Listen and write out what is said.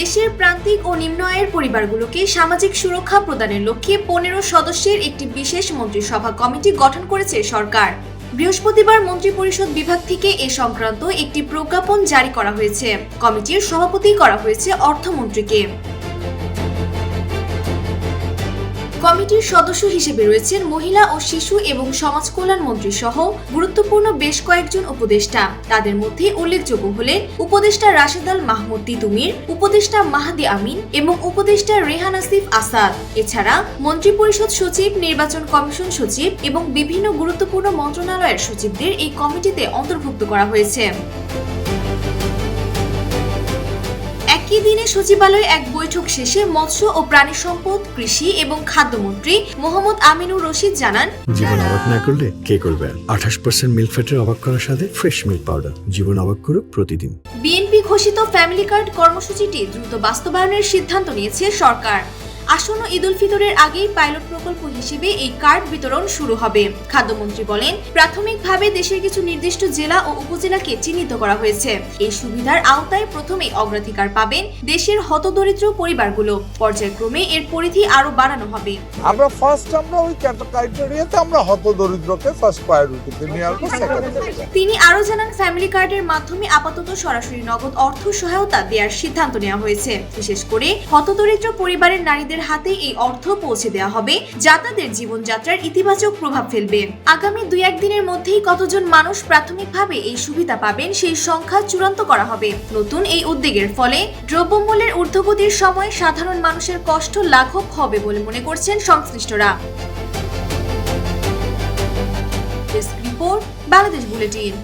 দেশের প্রান্তিক ও নিম্ন আয়ের পরিবারগুলোকে সামাজিক সুরক্ষা প্রদানের লক্ষ্যে পনেরো সদস্যের একটি বিশেষ মন্ত্রিসভা কমিটি গঠন করেছে সরকার। বৃহস্পতিবার মন্ত্রিপরিষদ বিভাগ থেকে এ সংক্রান্ত একটি প্রজ্ঞাপন জারি করা হয়েছে। কমিটির সভাপতি করা হয়েছে অর্থমন্ত্রীকে। কমিটির সদস্য হিসেবে রয়েছেন মহিলা ও শিশু এবং সমাজ কল্যাণ মন্ত্রী সহ গুরুত্বপূর্ণ বেশ কয়েকজন উপদেষ্টা। তাদের মধ্যে উল্লেখযোগ্য হলেন উপদেষ্টা রাশেদ আল মাহমুদ তিতুমির, উপদেষ্টা মাহাদি আমিন এবং উপদেষ্টা রেহান আসিফ আসাদ। এছাড়া মন্ত্রিপরিষদ সচিব, নির্বাচন কমিশন সচিব এবং বিভিন্ন গুরুত্বপূর্ণ মন্ত্রণালয়ের সচিবদের এই কমিটিতে অন্তর্ভুক্ত করা হয়েছে। একই দিনে সচিবালয়ে এক বৈঠক শেষে মৎস্য ও প্রাণী সম্পদ কৃষি এবং খাদ্যমন্ত্রী মোহাম্মদ আমিনুর রশিদ জানান জীবন অবাক না করলে কে করবে? আঠাশ পার্সেন্ট মিল্ক ফ্যাটের অবাক করার সাথে ফ্রেশ মিল্ক পাউডার জীবন অবাক করুক প্রতিদিন। বিএনপি ঘোষিত ফ্যামিলি কার্ড কর্মসূচিটি দ্রুত বাস্তবায়নের সিদ্ধান্ত নিয়েছে সরকার। আসন্ন ঈদ উল ফিতরের আগেই পাইলট প্রকল্প হিসেবে এই কার্ড বিতরণ শুরু হবে। খাদ্যমন্ত্রী বলেন প্রাথমিকভাবে দেশের কিছু নির্দিষ্ট জেলা ও উপজেলাকে চিহ্নিত করা হয়েছে। এই সুবিধার আওতায় প্রথমেই অগ্রাধিকার পাবেন দেশের হতদরিদ্র পরিবারগুলো। পর্যায়ক্রমে এর পরিধি আরও বাড়ানো হবে। আমরা ফার্স্ট আমরা ওই ক্রাইটেরিয়াতে আমরা হত দরিদ্রকে ফার্স্ট প্রায়োরিটিতে নিয়ে আসব তিনি আরও জানান ফ্যামিলি কার্ডের মাধ্যমে আপাতত সরাসরি নগদ অর্থ সহায়তা দেওয়ার সিদ্ধান্ত নেওয়া হয়েছে। বিশেষ করে হতদরিদ্র পরিবারের নারীদের হাতে এই অর্থ পৌঁছে দেওয়া হবে, যা তাদের জীবনযাত্রার ইতিবাচক প্রভাব ফেলবে। আগামী দুই একদিনের মধ্যেই কতজন মানুষ প্রাথমিকভাবে এই সুবিধা পাবেন সেই সংখ্যা চূড়ান্ত করা হবে। নতুন এই উদ্যোগের ফলে দ্রব্যমূল্যের ঊর্ধ্বগতির সময় সাধারণ মানুষের কষ্ট লাঘব হবে বলে মনে করছেন সংশ্লিষ্টরা। Report, Bangladesh bulletin.